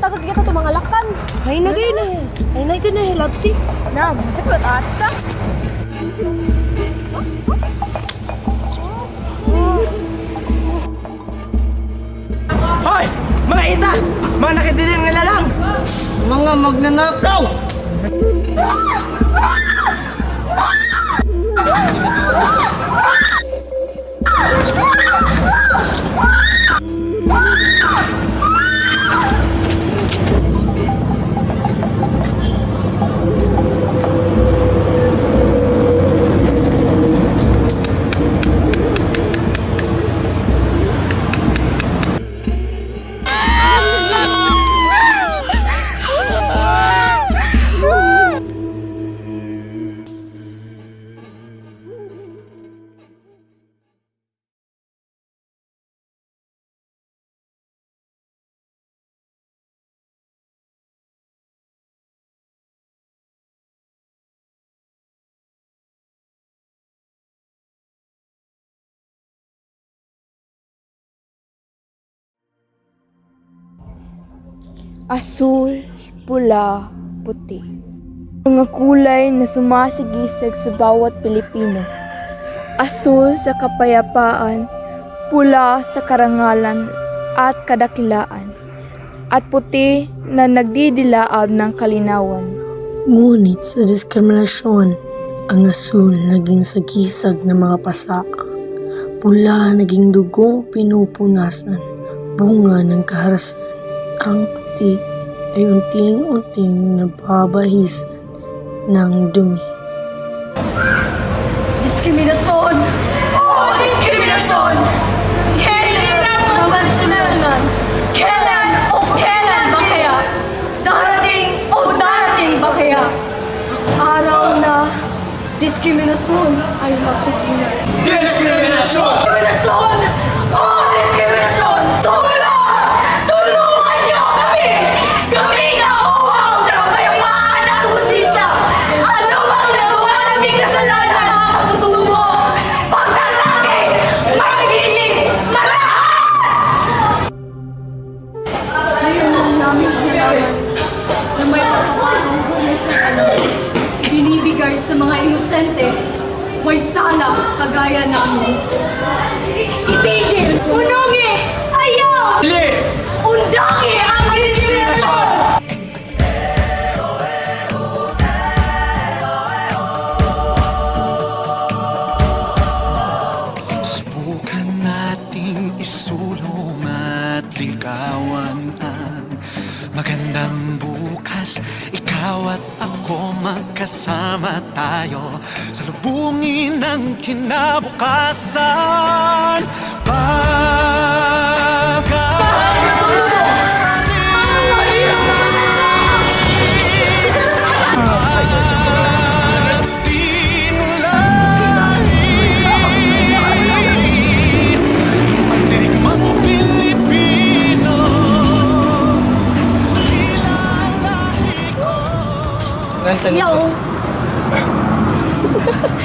tagad kita to mga lakan. Ay na gay na. Ay na gay na. Lapsi. Na, masipot ata. Hoy! Mga ita! Mga nakidiling nila lang! Mga magnanakaw. Asul, pula, puti. Mga kulay na sumasigisag sa bawat Pilipino. Asul sa kapayapaan, pula sa karangalan at kadakilaan, at puti na nagdidilaab ng kalinawan. Ngunit sa diskriminasyon, ang asul naging sagisag ng mga pasaa. Pula naging dugong pinupunasan, bunga ng kaharasan. Ang puti ay unting-unting nababahisan ng dumi. Diskriminasyon! Oo, diskriminasyon! Kailan mapansinan? Kailan o kailan ba kaya? Darating o darating ba kaya? Araw na diskriminasyon ay matutunan. Diskriminasyon! Diskriminasyon! Sa mga inosente may sala kagaya namin. Itigil! Unungi! Ayaw! Dili! Undangi ang diskriminasyon! Subukan nating isulong at ligawan ang magandang bukas Ikaw at ako magkasama tayo Sa lubungin ng kinabukasan. Pagkarating Hello.